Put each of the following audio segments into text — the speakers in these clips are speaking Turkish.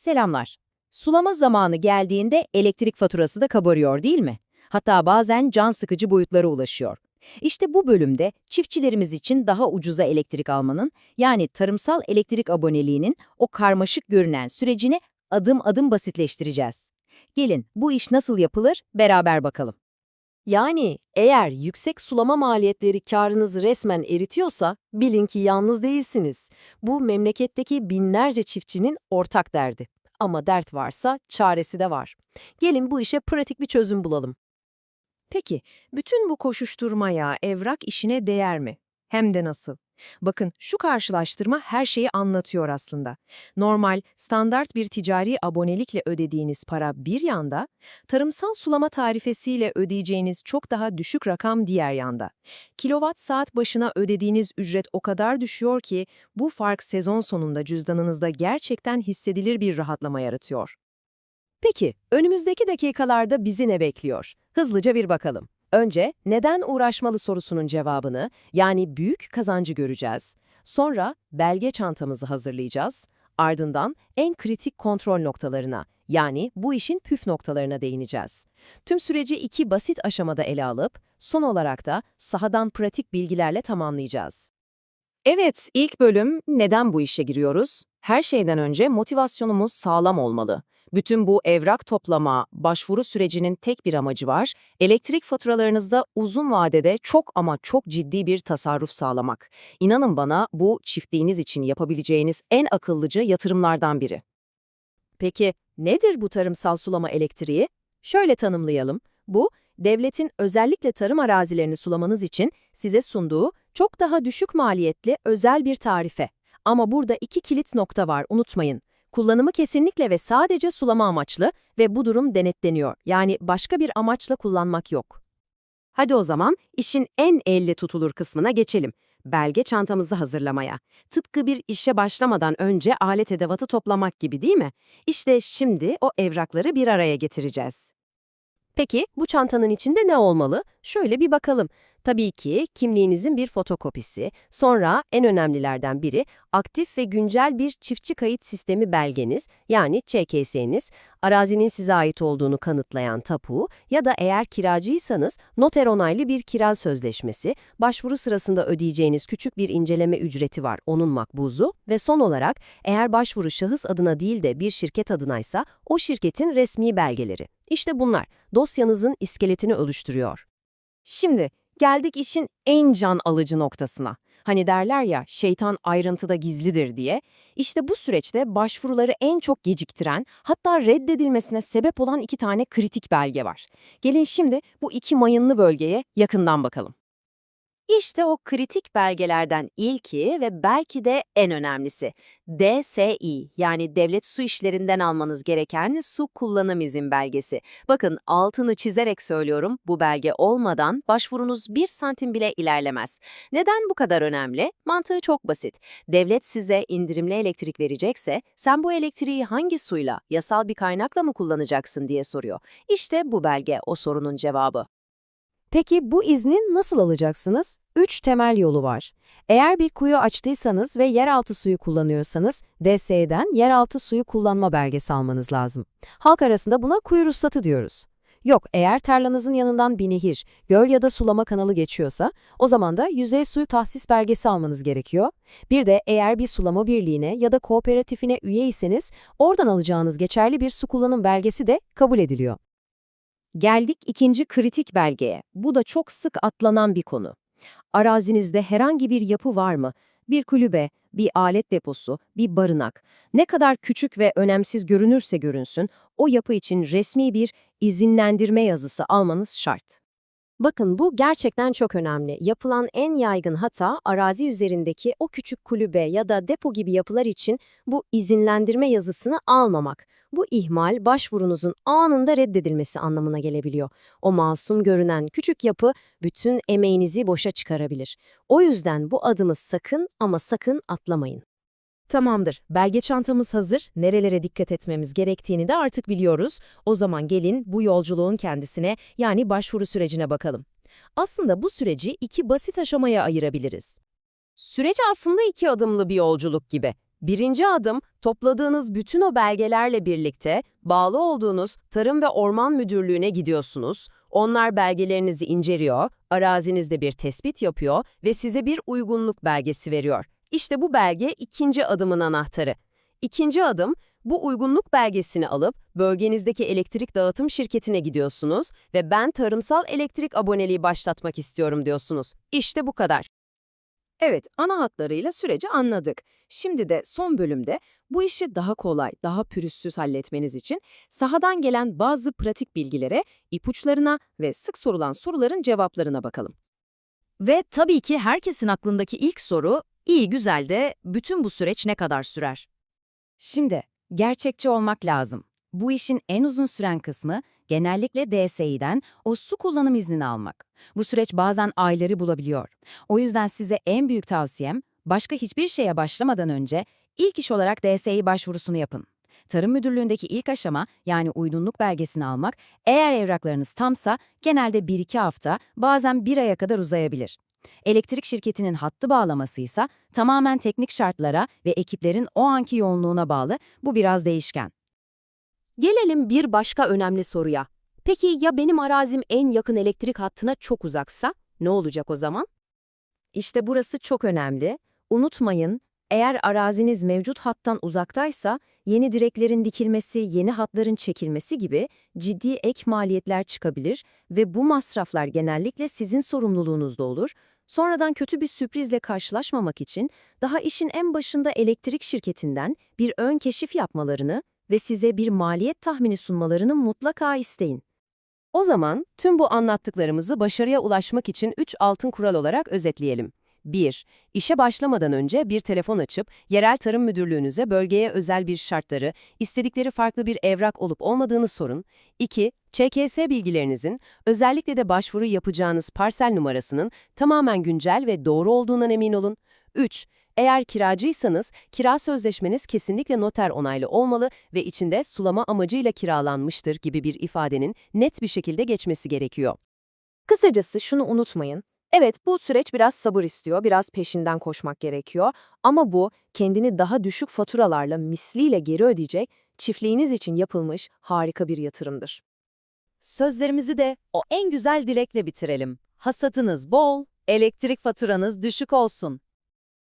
Selamlar. Sulama zamanı geldiğinde elektrik faturası da kabarıyor değil mi? Hatta bazen can sıkıcı boyutlara ulaşıyor. İşte bu bölümde çiftçilerimiz için daha ucuza elektrik almanın, yani tarımsal elektrik aboneliğinin o karmaşık görünen sürecini adım adım basitleştireceğiz. Gelin bu iş nasıl yapılır beraber bakalım. Yani eğer yüksek sulama maliyetleri karınızı resmen eritiyorsa bilin ki yalnız değilsiniz. Bu memleketteki binlerce çiftçinin ortak derdi. Ama dert varsa çaresi de var. Gelin bu işe pratik bir çözüm bulalım. Peki, bütün bu koşuşturmaya, evrak işine değer mi? Hem de nasıl? Bakın şu karşılaştırma her şeyi anlatıyor aslında. Normal, standart bir ticari abonelikle ödediğiniz para bir yanda, tarımsal sulama tarifesiyle ödeyeceğiniz çok daha düşük rakam diğer yanda. Kilowatt saat başına ödediğiniz ücret o kadar düşüyor ki bu fark sezon sonunda cüzdanınızda gerçekten hissedilir bir rahatlama yaratıyor. Peki, önümüzdeki dakikalarda bizi ne bekliyor? Hızlıca bir bakalım. Önce neden uğraşmalı sorusunun cevabını, yani büyük kazancı göreceğiz. Sonra belge çantamızı hazırlayacağız. Ardından en kritik kontrol noktalarına, yani bu işin püf noktalarına değineceğiz. Tüm süreci iki basit aşamada ele alıp, son olarak da sahadan pratik bilgilerle tamamlayacağız. Evet, ilk bölüm neden bu işe giriyoruz? Her şeyden önce motivasyonumuz sağlam olmalı. Bütün bu evrak toplama, başvuru sürecinin tek bir amacı var, elektrik faturalarınızda uzun vadede çok ama çok ciddi bir tasarruf sağlamak. İnanın bana bu çiftliğiniz için yapabileceğiniz en akıllıca yatırımlardan biri. Peki nedir bu tarımsal sulama elektriği? Şöyle tanımlayalım. Bu, devletin özellikle tarım arazilerini sulamanız için size sunduğu çok daha düşük maliyetli özel bir tarife. Ama burada iki kilit nokta var, unutmayın. Kullanımı kesinlikle ve sadece sulama amaçlı ve bu durum denetleniyor. Yani başka bir amaçla kullanmak yok. Hadi o zaman işin en elle tutulur kısmına geçelim. Belge çantamızı hazırlamaya. Tıpkı bir işe başlamadan önce alet edevatı toplamak gibi değil mi? İşte şimdi o evrakları bir araya getireceğiz. Peki bu çantanın içinde ne olmalı? Şöyle bir bakalım. Tabii ki kimliğinizin bir fotokopisi, sonra en önemlilerden biri aktif ve güncel bir çiftçi kayıt sistemi belgeniz yani ÇKS'niz, arazinin size ait olduğunu kanıtlayan tapu ya da eğer kiracıysanız noter onaylı bir kira sözleşmesi, başvuru sırasında ödeyeceğiniz küçük bir inceleme ücreti var onun makbuzu ve son olarak eğer başvuru şahıs adına değil de bir şirket adınaysa o şirketin resmi belgeleri. İşte bunlar dosyanızın iskeletini oluşturuyor. Şimdi geldik işin en can alıcı noktasına. Hani derler ya şeytan ayrıntıda gizlidir diye. İşte bu süreçte başvuruları en çok geciktiren, hatta reddedilmesine sebep olan iki tane kritik belge var. Gelin şimdi bu iki mayınlı bölgeye yakından bakalım. İşte o kritik belgelerden ilki ve belki de en önemlisi. DSİ yani Devlet Su İşlerinden almanız gereken su kullanım izin belgesi. Bakın altını çizerek söylüyorum bu belge olmadan başvurunuz bir santim bile ilerlemez. Neden bu kadar önemli? Mantığı çok basit. Devlet size indirimli elektrik verecekse sen bu elektriği hangi suyla, yasal bir kaynakla mı kullanacaksın diye soruyor. İşte bu belge o sorunun cevabı. Peki bu izni nasıl alacaksınız? Üç temel yolu var. Eğer bir kuyu açtıysanız ve yeraltı suyu kullanıyorsanız, DSE'den yeraltı suyu kullanma belgesi almanız lazım. Halk arasında buna kuyu ruhsatı diyoruz. Yok, eğer tarlanızın yanından bir nehir, göl ya da sulama kanalı geçiyorsa, o zaman da yüzey suyu tahsis belgesi almanız gerekiyor. Bir de eğer bir sulama birliğine ya da kooperatifine üyeyseniz, oradan alacağınız geçerli bir su kullanım belgesi de kabul ediliyor. Geldik ikinci kritik belgeye. Bu da çok sık atlanan bir konu. Arazinizde herhangi bir yapı var mı? Bir kulübe, bir alet deposu, bir barınak. Ne kadar küçük ve önemsiz görünürse görünsün, o yapı için resmi bir izinlendirme yazısı almanız şart. Bakın bu gerçekten çok önemli. Yapılan en yaygın hata arazi üzerindeki o küçük kulübe ya da depo gibi yapılar için bu izinlendirme yazısını almamak. Bu ihmal başvurunuzun anında reddedilmesi anlamına gelebiliyor. O masum görünen küçük yapı bütün emeğinizi boşa çıkarabilir. O yüzden bu adımı sakın ama sakın atlamayın. Tamamdır. Belge çantamız hazır. Nerelere dikkat etmemiz gerektiğini de artık biliyoruz. O zaman gelin bu yolculuğun kendisine yani başvuru sürecine bakalım. Aslında bu süreci iki basit aşamaya ayırabiliriz. Süreç aslında iki adımlı bir yolculuk gibi. Birinci adım, topladığınız bütün o belgelerle birlikte bağlı olduğunuz Tarım ve Orman Müdürlüğü'ne gidiyorsunuz. Onlar belgelerinizi inceliyor, arazinizde bir tespit yapıyor ve size bir uygunluk belgesi veriyor. İşte bu belge ikinci adımın anahtarı. İkinci adım, bu uygunluk belgesini alıp bölgenizdeki elektrik dağıtım şirketine gidiyorsunuz ve ben tarımsal elektrik aboneliği başlatmak istiyorum diyorsunuz. İşte bu kadar. Evet, ana hatlarıyla süreci anladık. Şimdi de son bölümde bu işi daha kolay, daha pürüzsüz halletmeniz için sahadan gelen bazı pratik bilgilere, ipuçlarına ve sık sorulan soruların cevaplarına bakalım. Ve tabii ki herkesin aklındaki ilk soru, iyi güzel de bütün bu süreç ne kadar sürer? Şimdi, gerçekçi olmak lazım. Bu işin en uzun süren kısmı genellikle DSİ'den o su kullanım iznini almak. Bu süreç bazen ayları bulabiliyor. O yüzden size en büyük tavsiyem, başka hiçbir şeye başlamadan önce ilk iş olarak DSİ başvurusunu yapın. Tarım Müdürlüğü'ndeki ilk aşama yani uygunluk belgesini almak, eğer evraklarınız tamsa genelde 1-2 hafta, bazen 1 aya kadar uzayabilir. Elektrik şirketinin hattı bağlaması ise tamamen teknik şartlara ve ekiplerin o anki yoğunluğuna bağlı, bu biraz değişken. Gelelim bir başka önemli soruya. Peki ya benim arazim en yakın elektrik hattına çok uzaksa? Ne olacak o zaman? İşte burası çok önemli. Unutmayın, eğer araziniz mevcut hattan uzaktaysa, yeni direklerin dikilmesi, yeni hatların çekilmesi gibi ciddi ek maliyetler çıkabilir ve bu masraflar genellikle sizin sorumluluğunuzda olur. Sonradan kötü bir sürprizle karşılaşmamak için daha işin en başında elektrik şirketinden bir ön keşif yapmalarını ve size bir maliyet tahmini sunmalarını mutlaka isteyin. O zaman tüm bu anlattıklarımızı başarıya ulaşmak için 3 altın kural olarak özetleyelim. 1. İşe başlamadan önce bir telefon açıp yerel tarım müdürlüğünüze bölgeye özel bir şartları, istedikleri farklı bir evrak olup olmadığını sorun. 2. ÇKS bilgilerinizin, özellikle de başvuru yapacağınız parsel numarasının tamamen güncel ve doğru olduğundan emin olun. 3. Eğer kiracıysanız, kira sözleşmeniz kesinlikle noter onaylı olmalı ve içinde sulama amacıyla kiralanmıştır gibi bir ifadenin net bir şekilde geçmesi gerekiyor. Kısacası şunu unutmayın. Evet, bu süreç biraz sabır istiyor, biraz peşinden koşmak gerekiyor ama bu kendini daha düşük faturalarla misliyle geri ödeyecek, çiftliğiniz için yapılmış harika bir yatırımdır. Sözlerimizi de o en güzel dilekle bitirelim. Hasatınız bol, elektrik faturanız düşük olsun.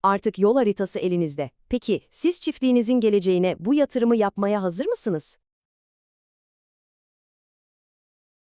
Artık yol haritası elinizde. Peki siz çiftliğinizin geleceğine bu yatırımı yapmaya hazır mısınız?